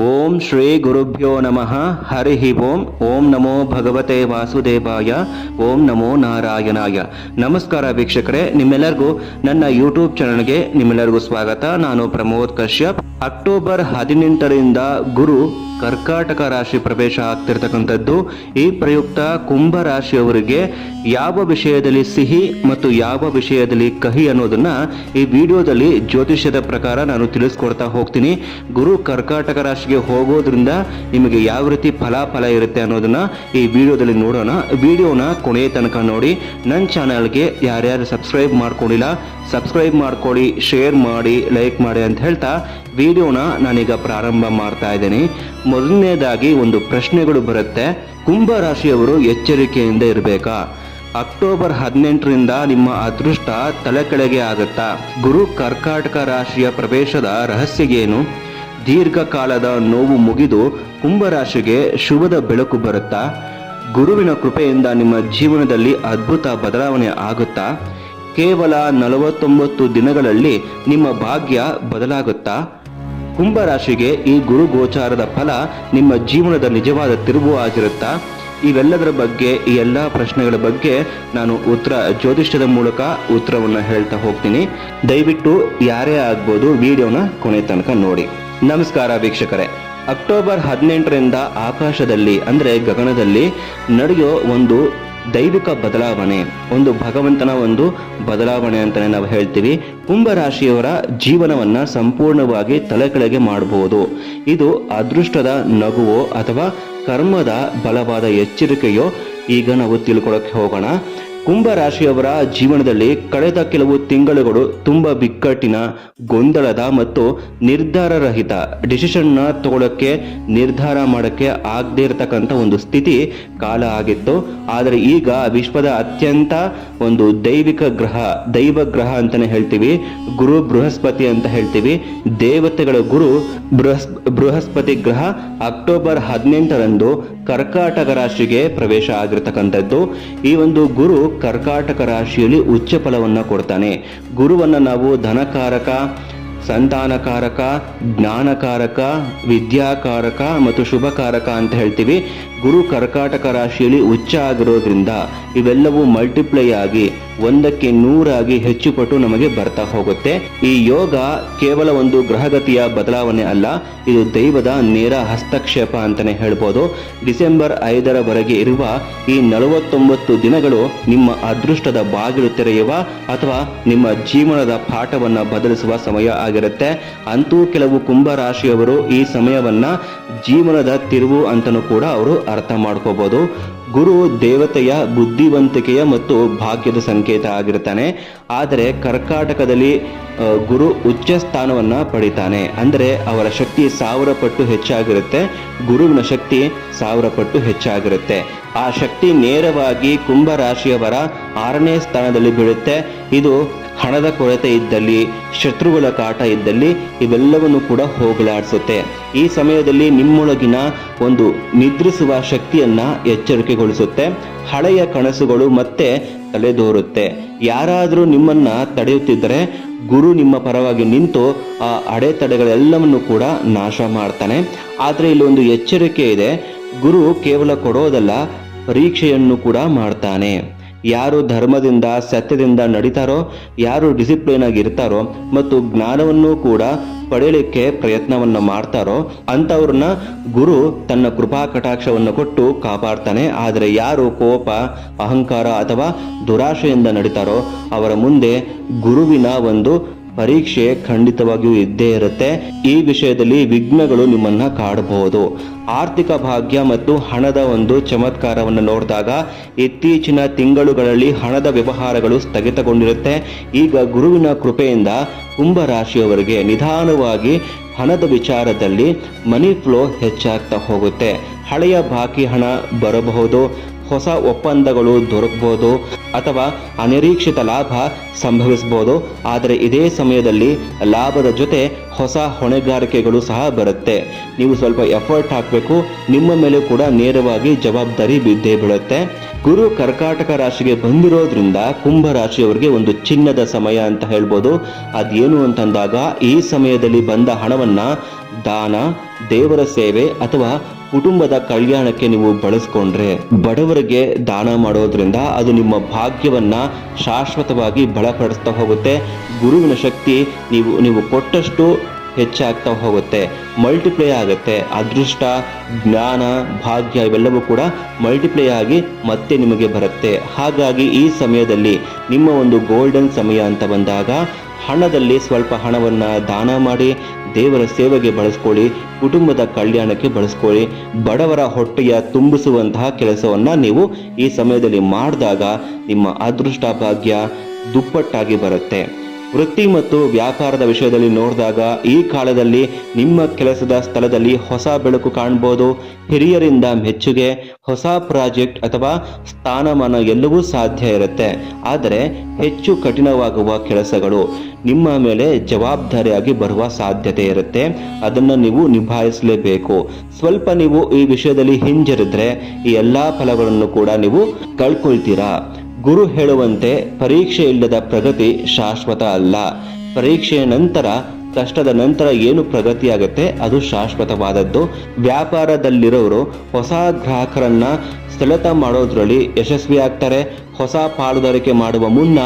ಓಂ ಶ್ರೀ ಗುರುಭ್ಯೋ ನಮಃ, ಹರಿ ಓಂ ಓಂ ನಮೋ ಭಗವತೆ ವಾಸುದೇವಾಯ, ಓಂ ನಮೋ ನಾರಾಯಣಾಯ. ನಮಸ್ಕಾರ ವೀಕ್ಷಕರೇ, ನಿಮ್ಮೆಲ್ಲರಿಗೂ ನನ್ನ ಯೂಟ್ಯೂಬ್ ಚಾನಲ್ಗೆ ನಿಮ್ಮೆಲ್ಲರಿಗೂ ಸ್ವಾಗತ. ನಾನು ಪ್ರಮೋದ್ ಕಶ್ಯಪ್. ಅಕ್ಟೋಬರ್ ಹದಿನೆಂಟರಿಂದ ಗುರು ಕರ್ಕಾಟಕ ರಾಶಿ ಪ್ರವೇಶ ಆಗ್ತಿರ್ತಕ್ಕಂಥದ್ದು, ಈ ಪ್ರಯುಕ್ತ ಕುಂಭ ರಾಶಿಯವರಿಗೆ ಯಾವ ವಿಷಯದಲ್ಲಿ ಸಿಹಿ ಮತ್ತು ಯಾವ ವಿಷಯದಲ್ಲಿ ಕಹಿ ಅನ್ನೋದನ್ನ ಈ ವಿಡಿಯೋದಲ್ಲಿ ಜ್ಯೋತಿಷ್ಯದ ಪ್ರಕಾರ ನಾನು ತಿಳಿಸ್ಕೊಡ್ತಾ ಹೋಗ್ತೀನಿ. ಗುರು ಕರ್ಕಾಟಕ ರಾಶಿಗೆ ಹೋಗೋದ್ರಿಂದ ನಿಮಗೆ ಯಾವ ರೀತಿ ಫಲಾಫಲ ಇರುತ್ತೆ ಅನ್ನೋದನ್ನ ಈ ವಿಡಿಯೋದಲ್ಲಿ ನೋಡೋಣ. ವಿಡಿಯೋನ ಕೊನೆಯ ತನಕ ನೋಡಿ. ನನ್ನ ಚಾನಲ್ಗೆ ಯಾರ್ಯಾರು ಸಬ್ಸ್ಕ್ರೈಬ್ ಮಾಡ್ಕೊಂಡಿಲ್ಲ ಸಬ್ಸ್ಕ್ರೈಬ್ ಮಾಡ್ಕೊಳ್ಳಿ ಶೇರ್ ಮಾಡಿ ಲೈಕ್ ಮಾಡಿ ಅಂತ ಹೇಳ್ತಾ ವಿಡಿಯೋನ ನಾನೀಗ ಪ್ರಾರಂಭ ಮಾಡ್ತಾ ಇದ್ದೀನಿ. ಮೊದಲನೇದಾಗಿ ಒಂದು ಪ್ರಶ್ನೆಗಳು ಬರುತ್ತೆ. ಕುಂಭ ರಾಶಿಯವರು ಎಚ್ಚರಿಕೆಯಿಂದ ಇರಬೇಕಾ? ಅಕ್ಟೋಬರ್ ಹದಿನೆಂಟರಿಂದ ನಿಮ್ಮ ಅದೃಷ್ಟ ತಲೆ ಆಗುತ್ತಾ? ಗುರು ಕರ್ಕಾಟಕ ರಾಶಿಯ ಪ್ರವೇಶದ ರಹಸ್ಯ ಏನು ದೀರ್ಘಕಾಲದ ನೋವು ಮುಗಿದು ಕುಂಭರಾಶಿಗೆ ಶುಭದ ಬೆಳಕು ಬರುತ್ತಾ? ಗುರುವಿನ ಕೃಪೆಯಿಂದ ನಿಮ್ಮ ಜೀವನದಲ್ಲಿ ಅದ್ಭುತ ಬದಲಾವಣೆ ಆಗುತ್ತಾ? ಕೇವಲ ನಲವತ್ತೊಂಬತ್ತು ದಿನಗಳಲ್ಲಿ ನಿಮ್ಮ ಭಾಗ್ಯ ಬದಲಾಗುತ್ತಾ? ಕುಂಭರಾಶಿಗೆ ಈ ಗುರು ಗೋಚಾರದ ಫಲ ನಿಮ್ಮ ಜೀವನದ ನಿಜವಾದ ತಿರುವು ಆಗಿರುತ್ತಾ? ಇವೆಲ್ಲದರ ಬಗ್ಗೆ, ಈ ಎಲ್ಲ ಪ್ರಶ್ನೆಗಳ ಬಗ್ಗೆ ನಾನು ಉತ್ತರ ಜ್ಯೋತಿಷ್ಯದ ಮೂಲಕ ಉತ್ತರವನ್ನು ಹೇಳ್ತಾ ಹೋಗ್ತೀನಿ. ದಯವಿಟ್ಟು ಯಾರೇ ಆಗ್ಬೋದು ವಿಡಿಯೋನ ಕೊನೆ ತನಕ ನೋಡಿ. ನಮಸ್ಕಾರ ವೀಕ್ಷಕರೇ. ಅಕ್ಟೋಬರ್ ಹದಿನೆಂಟರಿಂದ ಆಕಾಶದಲ್ಲಿ, ಅಂದರೆ ಗಗನದಲ್ಲಿ ನಡೆಯೋ ಒಂದು ದೈವಿಕ ಬದಲಾವಣೆ, ಒಂದು ಭಗವಂತನ ಒಂದು ಬದಲಾವಣೆ ಅಂತಲೇ ನಾವು ಹೇಳ್ತೀವಿ. ಕುಂಭರಾಶಿಯವರ ಜೀವನವನ್ನ ಸಂಪೂರ್ಣವಾಗಿ ತಲೆಕೆಳಗೆ ಮಾಡಬಹುದು ಇದು ಅದೃಷ್ಟದ ನಗುವೋ ಅಥವಾ ಕರ್ಮದ ಬಲವಾದ ಎಚ್ಚರಿಕೆಯೋ, ಈಗ ನಾವು ತಿಳ್ಕೊಳಕ್ಕೆ ಹೋಗೋಣ. ಕುಂಭರಾಶಿಯವರ ಜೀವನದಲ್ಲಿ ಕಳೆದ ಕೆಲವು ತಿಂಗಳುಗಳು ತುಂಬ ಬಿಕ್ಕಟ್ಟಿನ, ಗೊಂದಲದ ಮತ್ತು ನಿರ್ಧಾರರಹಿತ ಡಿಸಿಷನ್ನ ತಗೊಳ್ಳೋಕ್ಕೆ ನಿರ್ಧಾರ ಮಾಡೋಕ್ಕೆ ಆಗದೇ ಇರತಕ್ಕಂಥ ಒಂದು ಸ್ಥಿತಿ ಕಾಲ ಆಗಿತ್ತು. ಆದರೆ ಈಗ ವಿಶ್ವದ ಅತ್ಯಂತ ಒಂದು ದೈವಿಕ ಗ್ರಹ, ದೈವ ಗ್ರಹ ಅಂತಲೇ ಹೇಳ್ತೀವಿ, ಗುರು ಬೃಹಸ್ಪತಿ ಅಂತ ಹೇಳ್ತೀವಿ. ದೇವತೆಗಳ ಗುರು ಬೃಹಸ್, ಬೃಹಸ್ಪತಿ ಗ್ರಹ ಅಕ್ಟೋಬರ್ ಹದಿನೆಂಟರಂದು ಕರ್ಕಾಟಕ ರಾಶಿಗೆ ಪ್ರವೇಶ ಆಗಿರತಕ್ಕಂಥದ್ದು. ಈ ಒಂದು ಗುರು ಕರ್ಕಾಟಕ ರಾಶಿಯಲ್ಲಿ ಉಚ್ಚ ಫಲವನ್ನು ಕೊಡ್ತಾನೆ. ಗುರುವನ್ನು ನಾವು ಧನಕಾರಕ, ಸಂತಾನಕಾರಕ, ಜ್ಞಾನಕಾರಕ, ವಿದ್ಯಾಕಾರಕ ಮತ್ತು ಶುಭಕಾರಕ ಅಂತ ಹೇಳ್ತೀವಿ. ಗುರು ಕರ್ಕಾಟಕ ರಾಶಿಯಲ್ಲಿ ಉಚ್ಚ ಆಗಿರೋದ್ರಿಂದ ಇವೆಲ್ಲವೂ ಮಲ್ಟಿಪ್ಲೈ ಆಗಿ ಒಂದಕ್ಕೆ ನೂರಾಗಿ ಹೆಚ್ಚು ಪಟ್ಟು ನಮಗೆ ಬರ್ತಾ ಹೋಗುತ್ತೆ. ಈ ಯೋಗ ಕೇವಲ ಒಂದು ಗ್ರಹಗತಿಯ ಬದಲಾವಣೆ ಅಲ್ಲ, ಇದು ದೈವದ ನೇರ ಹಸ್ತಕ್ಷೇಪ ಅಂತಾನೆ ಹೇಳ್ಬೋದು. ಡಿಸೆಂಬರ್ ಐದರವರೆಗೆ ಇರುವ ಈ ನಲವತ್ತೊಂಬತ್ತು ದಿನಗಳು ನಿಮ್ಮ ಅದೃಷ್ಟದ ಬಾಗಿಲು ತೆರೆಯುವ ಅಥವಾ ನಿಮ್ಮ ಜೀವನದ ಪಾಠವನ್ನ ಬದಲಿಸುವ ಸಮಯ ಆಗಿರುತ್ತೆ. ಅಂತೂ ಕೆಲವು ಕುಂಭ ರಾಶಿಯವರು ಈ ಸಮಯವನ್ನ ಜೀವನದ ತಿರುವು ಅಂತಲೂ ಕೂಡ ಅವರು ಅರ್ಥ ಮಾಡ್ಕೋಬಹುದು ಗುರು ದೇವತೆಯ ಬುದ್ಧಿವಂತಿಕೆಯ ಮತ್ತು ಭಾಗ್ಯದ ಸಂಕೇತ. ಆಗಿರ್ತಾನೆ ಆದರೆ ಕರ್ಕಾಟಕದಲ್ಲಿ ಗುರು ಉಚ್ಚ ಸ್ಥಾನವನ್ನ ಪಡಿತಾನೆ. ಅಂದರೆ ಅವರ ಶಕ್ತಿ ಸಾವಿರ ಪಟ್ಟು ಹೆಚ್ಚಾಗಿರುತ್ತೆ. ಗುರುವಿನ ಶಕ್ತಿ ಸಾವಿರ ಪಟ್ಟು ಹೆಚ್ಚಾಗಿರುತ್ತೆ. ಆ ಶಕ್ತಿ ನೇರವಾಗಿ ಕುಂಭ ರಾಶಿಯವರ ಆರನೇ ಸ್ಥಾನದಲ್ಲಿ ಬೀಳುತ್ತೆ. ಇದು ಹಣದ ಕೊರತೆ ಇದ್ದಲ್ಲಿ, ಶತ್ರುಗಳ ಕಾಟ ಇದ್ದಲ್ಲಿ ಇವೆಲ್ಲವನ್ನು ಕೂಡ ಹೋಗಲಾಡಿಸುತ್ತೆ. ಈ ಸಮಯದಲ್ಲಿ ನಿಮ್ಮೊಳಗಿನ ಒಂದು ನಿದ್ರಿಸುವ ಶಕ್ತಿಯನ್ನ ಎಚ್ಚರಿಕೆಗೊಳಿಸುತ್ತೆ. ಹಳೆಯ ಕನಸುಗಳು ಮತ್ತೆ ತಲೆದೋರುತ್ತೆ. ಯಾರಾದರೂ ನಿಮ್ಮನ್ನ ತಡೆಯುತ್ತಿದ್ದರೆ, ಗುರು ನಿಮ್ಮ ಪರವಾಗಿ ನಿಂತು ಆ ಅಡೆತಡೆಗಳೆಲ್ಲವನ್ನು ಕೂಡ ನಾಶ ಮಾಡ್ತಾನೆ. ಆದರೆ ಇಲ್ಲಿ ಒಂದು ಎಚ್ಚರಿಕೆ ಇದೆ. ಗುರು ಕೇವಲ ಕೊಡೋದಲ್ಲ, ಪರೀಕ್ಷೆಯನ್ನು ಕೂಡ ಮಾಡ್ತಾನೆ. ಯಾರು ಧರ್ಮದಿಂದ, ಸತ್ಯದಿಂದ ನಡೀತಾರೋ, ಯಾರು ಡಿಸಿಪ್ಲಿನ್ ಆಗಿ ಇರ್ತಾರೋ ಮತ್ತು ಜ್ಞಾನವನ್ನು ಕೂಡ ಪಡೆಯಲಿಕ್ಕೆ ಪ್ರಯತ್ನವನ್ನು ಮಾಡ್ತಾರೋ, ಅಂಥವ್ರನ್ನ ಗುರು ತನ್ನ ಕೃಪಾ ಕಟಾಕ್ಷವನ್ನು ಕೊಟ್ಟು ಕಾಪಾಡ್ತಾನೆ. ಆದರೆ ಯಾರು ಕೋಪ, ಅಹಂಕಾರ ಅಥವಾ ದುರಾಶೆಯಿಂದ ನಡೀತಾರೋ, ಅವರ ಮುಂದೆ ಗುರುವಿನ ಒಂದು ಪರೀಕ್ಷೆ ಖಂಡಿತವಾಗಿಯೂ ಇದ್ದೇ ಇರುತ್ತೆ. ಈ ವಿಷಯದಲ್ಲಿ ವಿಘ್ನಗಳು ನಿಮ್ಮನ್ನ ಕಾಡಬಹುದು. ಆರ್ಥಿಕ ಭಾಗ್ಯ ಮತ್ತು ಹಣದ ಒಂದು ಚಮತ್ಕಾರವನ್ನು ನೋಡಿದಾಗ ಇತ್ತೀಚಿನ ತಿಂಗಳುಗಳಲ್ಲಿ ಹಣದ ವ್ಯವಹಾರಗಳು ಸ್ಥಗಿತಗೊಂಡಿರುತ್ತೆ. ಈಗ ಗುರುವಿನ ಕೃಪೆಯಿಂದ ಕುಂಭ ರಾಶಿಯವರಿಗೆ ನಿಧಾನವಾಗಿ ಹಣದ ವಿಚಾರದಲ್ಲಿ ಮನಿ ಫ್ಲೋ ಹೆಚ್ಚಾಗ್ತಾ ಹೋಗುತ್ತೆ. ಹಳೆಯ ಬಾಕಿ ಹಣ ಬರಬಹುದು. ಹೊಸ ಒಪ್ಪಂದಗಳು ದೊರಕಬಹುದು ಅಥವಾ ಅನಿರೀಕ್ಷಿತ ಲಾಭ ಸಂಭವಿಸಬಹುದು ಆದರೆ ಇದೇ ಸಮಯದಲ್ಲಿ ಲಾಭದ ಜೊತೆ ಹೊಸ ಹೊಣೆಗಾರಿಕೆಗಳು ಸಹ ಬರುತ್ತೆ. ನೀವು ಸ್ವಲ್ಪ ಎಫರ್ಟ್ ಹಾಕಬೇಕು, ನಿಮ್ಮ ಮೇಲೆ ಕೂಡ ನೇರವಾಗಿ ಜವಾಬ್ದಾರಿ ಬಿದ್ದೇ ಬೀಳುತ್ತೆ. ಗುರು ಕರ್ಕಾಟಕ ರಾಶಿಗೆ ಬಂದಿರೋದ್ರಿಂದ ಕುಂಭ ರಾಶಿಯವರಿಗೆ ಒಂದು ಚಿನ್ನದ ಸಮಯ ಅಂತ ಹೇಳ್ಬೋದು. ಅದೇನು ಅಂತಂದಾಗ ಈ ಸಮಯದಲ್ಲಿ ಬಂದ ಹಣವನ್ನು ದಾನ, ದೇವರ ಸೇವೆ ಅಥವಾ ಕುಟುಂಬದ ಕಲ್ಯಾಣಕ್ಕೆ ನೀವು ಬಳಸ್ಕೊಂಡ್ರೆ ಬಡವರಿಗೆ ದಾನ ಮಾಡೋದ್ರಿಂದ ಅದು ನಿಮ್ಮ ಭಾಗ್ಯವನ್ನ ಶಾಶ್ವತವಾಗಿ ಬಲಪಡಿಸ್ತಾ ಹೋಗುತ್ತೆ. ಗುರುವಿನ ಶಕ್ತಿ ನೀವು ನೀವು ಕೊಟ್ಟಷ್ಟು ಹೆಚ್ಚಾಗ್ತಾ ಹೋಗುತ್ತೆ. ಮಲ್ಟಿಪ್ಲೈ ಆಗುತ್ತೆ. ಅದೃಷ್ಟ, ಜ್ಞಾನ, ಭಾಗ್ಯ ಇವೆಲ್ಲವೂ ಕೂಡ ಮಲ್ಟಿಪ್ಲೈ ಆಗಿ ಮತ್ತೆ ನಿಮಗೆ ಬರುತ್ತೆ. ಹಾಗಾಗಿ ಈ ಸಮಯದಲ್ಲಿ ನಿಮ್ಮ ಒಂದು ಗೋಲ್ಡನ್ ಸಮಯ ಅಂತ ಬಂದಾಗ ಹಣದಲ್ಲಿ ಸ್ವಲ್ಪ ಹಣವನ್ನು ದಾನ ಮಾಡಿ ದೇವರ ಸೇವೆಗೆ ಬಳಸ್ಕೊಳ್ಳಿ, ಕುಟುಂಬದ ಕಲ್ಯಾಣಕ್ಕೆ ಬಳಸ್ಕೊಳ್ಳಿ, ಬಡವರ ಹೊಟ್ಟೆಯ ತುಂಬಿಸುವಂತಹ ಕೆಲಸವನ್ನು ನೀವು ಈ ಸಮಯದಲ್ಲಿ ಮಾಡಿದಾಗ ನಿಮ್ಮ ಅದೃಷ್ಟ ಭಾಗ್ಯ ದುಪ್ಪಟ್ಟಾಗಿ ಬರುತ್ತೆ. ವೃತ್ತಿ ಮತ್ತು ವ್ಯಾಪಾರದ ವಿಷಯದಲ್ಲಿ ನೋಡಿದಾಗ ಈ ಕಾಲದಲ್ಲಿ ನಿಮ್ಮ ಕೆಲಸದ ಸ್ಥಳದಲ್ಲಿ ಹೊಸ ಬೆಳಕು ಕಾಣ್ಬೋದು. ಹಿರಿಯರಿಂದ ಮೆಚ್ಚುಗೆ, ಹೊಸ ಪ್ರಾಜೆಕ್ಟ್ ಅಥವಾ ಸ್ಥಾನಮಾನ ಎಲ್ಲವೂ ಸಾಧ್ಯ ಇರುತ್ತೆ. ಆದರೆ ಹೆಚ್ಚು ಕಠಿಣವಾಗುವ ಕೆಲಸಗಳು ನಿಮ್ಮ ಮೇಲೆ ಜವಾಬ್ದಾರಿಯಾಗಿ ಬರುವ ಸಾಧ್ಯತೆ ಇರುತ್ತೆ. ಅದನ್ನು ನೀವು ನಿಭಾಯಿಸಲೇಬೇಕು. ಸ್ವಲ್ಪ ನೀವು ಈ ವಿಷಯದಲ್ಲಿ ಹಿಂಜರಿದ್ರೆ ಈ ಎಲ್ಲ ಫಲಗಳನ್ನು ಕೂಡ ನೀವು ಕಳ್ಕೊಳ್ತೀರಾ? ಗುರು ಹೇಳುವಂತೆ ಪರೀಕ್ಷೆ ಇಲ್ಲದ ಪ್ರಗತಿ ಶಾಶ್ವತ ಅಲ್ಲ. ಪರೀಕ್ಷೆಯ ನಂತರ, ಕಷ್ಟದ ನಂತರ ಏನು ಪ್ರಗತಿಯಾಗುತ್ತೆ ಅದು ಶಾಶ್ವತವಾದದ್ದು. ವ್ಯಾಪಾರದಲ್ಲಿರೋರು ಹೊಸ ಗ್ರಾಹಕರನ್ನ ಸೆಳೆತ ಮಾಡೋದ್ರಲ್ಲಿ ಯಶಸ್ವಿ ಆಗ್ತಾರೆ ಹೊಸ ಪಾಲುದಾರಿಕೆ ಮಾಡುವ ಮುನ್ನ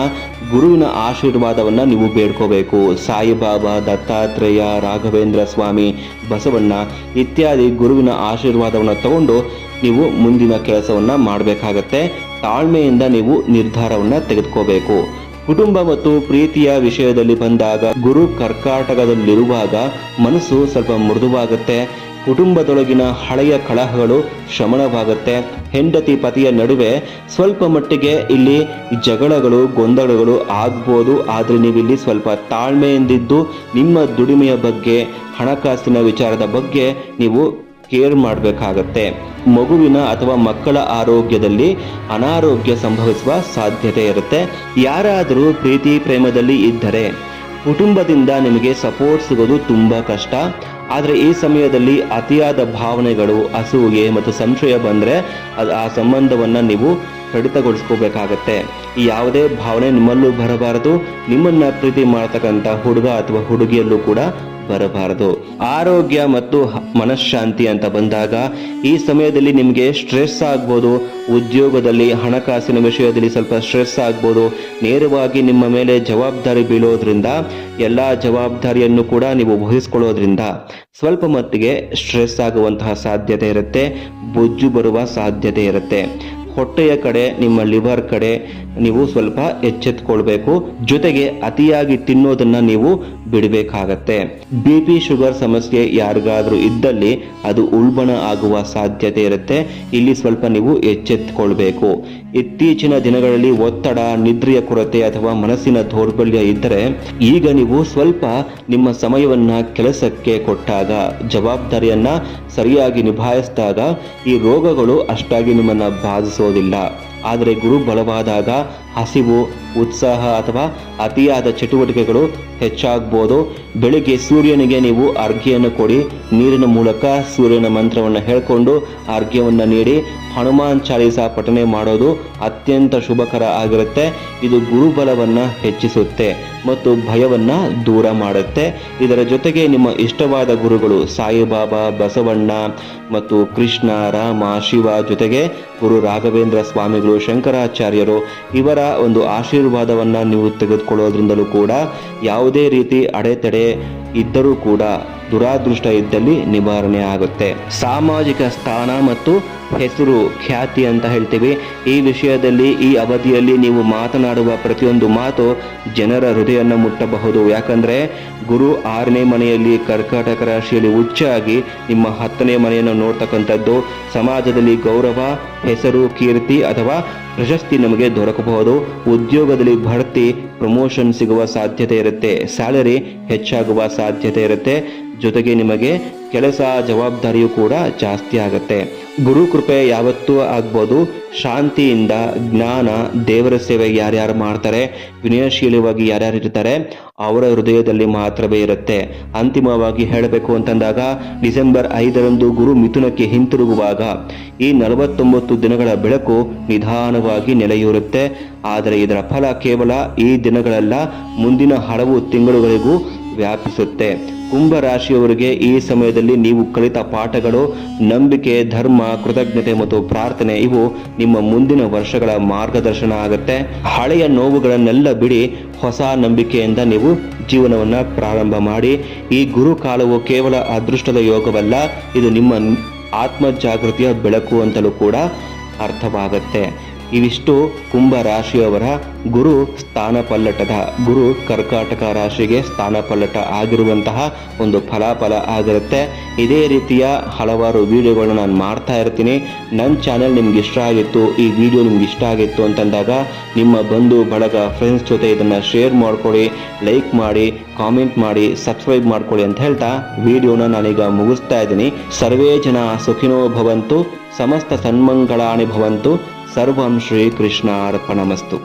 ಗುರುವಿನ ಆಶೀರ್ವಾದವನ್ನ ನೀವು ಬೇಡ್ಕೋಬೇಕು. ಸಾಯಿಬಾಬಾ, ದತ್ತಾತ್ರೇಯ, ರಾಘವೇಂದ್ರ ಸ್ವಾಮಿ, ಬಸವಣ್ಣ ಇತ್ಯಾದಿ ಗುರುವಿನ ಆಶೀರ್ವಾದವನ್ನು ತಗೊಂಡು ನೀವು ಮುಂದಿನ ಕೆಲಸವನ್ನ ಮಾಡಬೇಕಾಗತ್ತೆ. ತಾಳ್ಮೆಯಿಂದ ನೀವು ನಿರ್ಧಾರವನ್ನ ತೆಗೆದುಕೋಬೇಕು. ಕುಟುಂಬ ಮತ್ತು ಪ್ರೀತಿಯ ವಿಷಯದಲ್ಲಿ ಬಂದಾಗ ಗುರು ಕರ್ಕಾಟಕದಲ್ಲಿರುವಾಗ ಮನಸ್ಸು ಸ್ವಲ್ಪ ಮೃದುವಾಗುತ್ತೆ. ಕುಟುಂಬದೊಳಗಿನ ಹಳೆಯ ಕಳಹಗಳು ಶಮನವಾಗುತ್ತೆ. ಹೆಂಡತಿ ಪತಿಯ ನಡುವೆ ಸ್ವಲ್ಪ ಮಟ್ಟಿಗೆ ಇಲ್ಲಿ ಜಗಳಗಳು, ಗೊಂದಲಗಳು ಆಗ್ಬೋದು. ಆದರೆ ನೀವಿಲ್ಲಿ ಸ್ವಲ್ಪ ತಾಳ್ಮೆಯಿಂದಿದ್ದು ನಿಮ್ಮ ದುಡಿಮೆಯ ಬಗ್ಗೆ, ಹಣಕಾಸಿನ ವಿಚಾರದ ಬಗ್ಗೆ ನೀವು ಕೇರ್ ಮಾಡಬೇಕಾಗತ್ತೆ. ಮಗುವಿನ ಅಥವಾ ಮಕ್ಕಳ ಆರೋಗ್ಯದಲ್ಲಿ ಅನಾರೋಗ್ಯ ಸಂಭವಿಸುವ ಸಾಧ್ಯತೆ ಇರುತ್ತೆ. ಯಾರಾದರೂ ಪ್ರೀತಿ ಪ್ರೇಮದಲ್ಲಿ ಇದ್ದರೆ ಕುಟುಂಬದಿಂದ ನಿಮಗೆ ಸಪೋರ್ಟ್ ಸಿಗೋದು ತುಂಬ ಕಷ್ಟ. ಆದರೆ ಈ ಸಮಯದಲ್ಲಿ ಅತಿಯಾದ ಭಾವನೆಗಳು ಅಸೂಯೆ ಮತ್ತು ಸಂಶಯ ಬಂದರೆ ಅದು ಆ ಸಂಬಂಧವನ್ನು ನೀವು ಕಡಿತಗೊಳಿಸ್ಕೋಬೇಕಾಗತ್ತೆ. ಯಾವುದೇ ಭಾವನೆ ನಿಮ್ಮಲ್ಲೂ ಬರಬಾರದು. ನಿಮ್ಮನ್ನು ಪ್ರೀತಿ ಮಾಡ್ತಕ್ಕಂಥ ಹುಡುಗ ಅಥವಾ ಹುಡುಗಿಯಲ್ಲೂ ಕೂಡ ಬರಬಾರದು. ಆರೋಗ್ಯ ಮತ್ತು ಮನಃಶಾಂತಿ ಅಂತ ಬಂದಾಗ ಈ ಸಮಯದಲ್ಲಿ ನಿಮಗೆ ಸ್ಟ್ರೆಸ್ ಆಗ್ಬೋದು. ಉದ್ಯೋಗದಲ್ಲಿ, ಹಣಕಾಸಿನ ವಿಷಯದಲ್ಲಿ ಸ್ವಲ್ಪ ಸ್ಟ್ರೆಸ್ ಆಗ್ಬೋದು. ನೇರವಾಗಿ ನಿಮ್ಮ ಮೇಲೆ ಜವಾಬ್ದಾರಿ ಬೀಳೋದ್ರಿಂದ, ಎಲ್ಲ ಜವಾಬ್ದಾರಿಯನ್ನು ಕೂಡ ನೀವು ವಹಿಸ್ಕೊಳ್ಳೋದ್ರಿಂದ ಸ್ವಲ್ಪ ಮಟ್ಟಿಗೆ ಸ್ಟ್ರೆಸ್ ಆಗುವಂತಹ ಸಾಧ್ಯತೆ ಇರುತ್ತೆ. ಬೊಜ್ಜು ಬರುವ ಸಾಧ್ಯತೆ ಇರುತ್ತೆ. ಹೊಟ್ಟೆಯ ಕಡೆ, ನಿಮ್ಮ ಲಿವರ್ ಕಡೆ ನೀವು ಸ್ವಲ್ಪ ಎಚ್ಚೆತ್ಕೊಳ್ಬೇಕು. ಜೊತೆಗೆ ಅತಿಯಾಗಿ ತಿನ್ನೋದನ್ನ ನೀವು ಬಿಡಬೇಕಾಗತ್ತೆ. ಬಿ ಪಿ ಶುಗರ್ ಸಮಸ್ಯೆ ಯಾರಿಗಾದ್ರೂ ಇದ್ದಲ್ಲಿ ಅದು ಉಲ್ಬಣ ಆಗುವ ಸಾಧ್ಯತೆ ಇರುತ್ತೆ. ಇಲ್ಲಿ ಸ್ವಲ್ಪ ನೀವು ಎಚ್ಚೆತ್ಕೊಳ್ಬೇಕು. ಇತ್ತೀಚಿನ ದಿನಗಳಲ್ಲಿ ಒತ್ತಡ, ನಿದ್ರೆಯ ಕೊರತೆ ಅಥವಾ ಮನಸ್ಸಿನ ದೌರ್ಬಲ್ಯ ಇದ್ದರೆ ಈಗ ನೀವು ಸ್ವಲ್ಪ ನಿಮ್ಮ ಸಮಯವನ್ನು ಕೆಲಸಕ್ಕೆ ಕೊಟ್ಟಾಗ, ಜವಾಬ್ದಾರಿಯನ್ನು ಸರಿಯಾಗಿ ನಿಭಾಯಿಸಿದಾಗ ಈ ರೋಗಗಳು ಅಷ್ಟಾಗಿ ನಿಮ್ಮನ್ನ ಬಾಧಿಸೋದಿಲ್ಲ. ಆದರೆ ಗುರು ಬಲವಾದಾಗ ಹಸಿವು, ಉತ್ಸಾಹ ಅಥವಾ ಅತಿಯಾದ ಚಟುವಟಿಕೆಗಳು ಹೆಚ್ಚಾಗ್ಬೋದು. ಬೆಳಿಗ್ಗೆ ಸೂರ್ಯನಿಗೆ ನೀವು ಅರ್ಘ್ಯವನ್ನು ಕೊಡಿ. ನೀರಿನ ಮೂಲಕ ಸೂರ್ಯನ ಮಂತ್ರವನ್ನು ಹೇಳ್ಕೊಂಡು ಅರ್ಘ್ಯವನ್ನು ನೀಡಿ. ಹನುಮಾನ್ ಚಾಲೀಸ ಪಠನೆ ಮಾಡೋದು ಅತ್ಯಂತ ಶುಭಕರ ಆಗಿರುತ್ತೆ. ಇದು ಗುರುಬಲವನ್ನು ಹೆಚ್ಚಿಸುತ್ತೆ. ಮತ್ತು ಭಯವನ್ನ ದೂರ ಮಾಡುತ್ತೆ. ಇದರ ಜೊತೆಗೆ ನಿಮ್ಮ ಇಷ್ಟವಾದ ಗುರುಗಳು ಸಾಯಿಬಾಬಾ, ಬಸವಣ್ಣ ಮತ್ತು ಕೃಷ್ಣ, ರಾಮ, ಶಿವ ಜೊತೆಗೆ ಗುರು ರಾಘವೇಂದ್ರ ಸ್ವಾಮಿಗಳು, ಶಂಕರಾಚಾರ್ಯರು ಇವರ ಒಂದು ಆಶೀರ್ವಾದವನ್ನ ನೀವು ತೆಗೆದುಕೊಳ್ಳೋದ್ರಿಂದಲೂ ಕೂಡ ಯಾವುದೇ ರೀತಿ ಅಡೆತಡೆ ಇದ್ದರೂ ಕೂಡ ದುರಾದೃಷ್ಟ ಇದ್ದಲ್ಲಿ ನಿವಾರಣೆ ಆಗುತ್ತೆ. ಸಾಮಾಜಿಕ ಸ್ಥಾನ ಮತ್ತು ಹೆಸರು ಖ್ಯಾತಿ ಅಂತ ಹೇಳ್ತೀವಿ. ಈ ವಿಷಯದಲ್ಲಿ, ಈ ಅವಧಿಯಲ್ಲಿ ನೀವು ಮಾತನಾಡುವ ಪ್ರತಿಯೊಂದು ಮಾತು ಜನರ ಹೃದಯವನ್ನು ಮುಟ್ಟಬಹುದು. ಯಾಕಂದ್ರೆ, ಗುರು ಆರನೇ ಮನೆಯಲ್ಲಿ ಕರ್ಕಾಟಕ ರಾಶಿಯಲ್ಲಿ ಉಚ್ಚಾಗಿ ನಿಮ್ಮ ಹತ್ತನೇ ಮನೆಯನ್ನು ನೋಡ್ತಕ್ಕಂಥದ್ದು ಸಮಾಜದಲ್ಲಿ ಗೌರವ, ಹೆಸರು, ಕೀರ್ತಿ ಅಥವಾ ಪ್ರಶಸ್ತಿ ನಮಗೆ ದೊರಕಬಹುದು. ಉದ್ಯೋಗದಲ್ಲಿ ಬಡ್ತಿ ಪ್ರಮೋಷನ್ ಸಿಗುವ ಸಾಧ್ಯತೆ ಇರುತ್ತೆ. ಸ್ಯಾಲರಿ ಹೆಚ್ಚಾಗುವ ಸಾಧ್ಯತೆ ಇರುತ್ತೆ. ಜೊತೆಗೆ ನಿಮಗೆ ಕೆಲಸ ಜವಾಬ್ದಾರಿಯು ಕೂಡ ಜಾಸ್ತಿ ಆಗುತ್ತೆ. ಗುರು ಕೃಪೆ ಯಾವತ್ತೂ ಆಗ್ಬೋದು. ಶಾಂತಿಯಿಂದ ಜ್ಞಾನ, ದೇವರ ಸೇವೆ ಯಾರ್ಯಾರು ಮಾಡ್ತಾರೆ, ವಿನಯಶೀಲವಾಗಿ ಯಾರ್ಯಾರು ಇರ್ತಾರೆ, ಅವರ ಹೃದಯದಲ್ಲಿ ಮಾತ್ರವೇ ಇರುತ್ತೆ. ಅಂತಿಮವಾಗಿ ಹೇಳಬೇಕು ಅಂತಂದಾಗ, ಡಿಸೆಂಬರ್ ಐದರಂದು ಗುರು ಮಿಥುನಕ್ಕೆ ಹಿಂತಿರುಗುವಾಗ ಈ ನಲವತ್ತೊಂಬತ್ತು ದಿನಗಳ ಬೆಳಕು ನಿಧಾನವಾಗಿ ನೆಲೆಯೂರುತ್ತೆ. ಆದರೆ ಇದರ ಫಲ ಕೇವಲ ಈ ದಿನಗಳಲ್ಲ, ಮುಂದಿನ ಹಲವು ತಿಂಗಳುಗಳಿಗೂ ವ್ಯಾಪಿಸುತ್ತೆ. ಕುಂಭ ರಾಶಿಯವರಿಗೆ ಈ ಸಮಯದಲ್ಲಿ ನೀವು ಕಲಿತ ಪಾಠಗಳು, ನಂಬಿಕೆ, ಧರ್ಮ, ಕೃತಜ್ಞತೆ ಮತ್ತು ಪ್ರಾರ್ಥನೆ, ಇವು ನಿಮ್ಮ ಮುಂದಿನ ವರ್ಷಗಳ ಮಾರ್ಗದರ್ಶನ ಆಗುತ್ತೆ. ಹಳೆಯ ನೋವುಗಳನ್ನೆಲ್ಲ ಬಿಡಿ, ಹೊಸ ನಂಬಿಕೆಯಿಂದ ನೀವು ಜೀವನವನ್ನ ಪ್ರಾರಂಭ ಮಾಡಿ. ಈ ಗುರು ಕಾಲವು ಕೇವಲ ಅದೃಷ್ಟದ ಯೋಗವಲ್ಲ, ಇದು ನಿಮ್ಮ ಆತ್ಮ ಜಾಗೃತಿಯ ಬೆಳಕು ಅಂತಲೂ ಕೂಡ ಅರ್ಥವಾಗುತ್ತೆ. ಇವಿಷ್ಟು ಕುಂಭ ರಾಶಿಯವರ ಗುರು ಸ್ಥಾನ ಪಲ್ಲಟದ ಗುರು ಕರ್ಕಾಟಕ ರಾಶಿಗೆ ಸ್ಥಾನ ಪಲ್ಲಟ ಆಗಿರುವಂತಹ ಒಂದು ಫಲಾಫಲ ಆಗಿರುತ್ತೆ. ಇದೇ ರೀತಿಯ ಹಲವಾರು ವಿಡಿಯೋಗಳನ್ನ ನಾನು ಮಾಡ್ತಾ ಇರ್ತೀನಿ. ನನ್ನ ಚಾನೆಲ್ ನಿಮ್ಗೆ ಇಷ್ಟ ಆಗಿತ್ತು, ಈ ವಿಡಿಯೋ ನಿಮ್ಗೆ ಇಷ್ಟ ಆಗಿತ್ತು ಅಂತಂದಾಗ ನಿಮ್ಮ ಬಂಧು, ಬಳಗ ಫ್ರೆಂಡ್ಸ್ ಜೊತೆ ಇದನ್ನು ಶೇರ್ ಮಾಡ್ಕೊಳ್ಳಿ ಲೈಕ್ ಮಾಡಿ ಕಾಮೆಂಟ್ ಮಾಡಿ ಸಬ್ಸ್ಕ್ರೈಬ್ ಮಾಡ್ಕೊಳ್ಳಿ ಅಂತ ಹೇಳ್ತಾ ವಿಡಿಯೋನ ನಾನೀಗ ಮುಗಿಸ್ತಾ ಇದ್ದೀನಿ. ಸರ್ವೇ ಜನ ಸುಖಿನೋ ಭವಂತು, ಸಮಸ್ತ ಸನ್ಮಂಗಳಾಣಿ ಭವಂತು. ಸರ್ವಂ ಶ್ರೀ ಕೃಷ್ಣ ಅರ್ಪಣಮಸ್ತು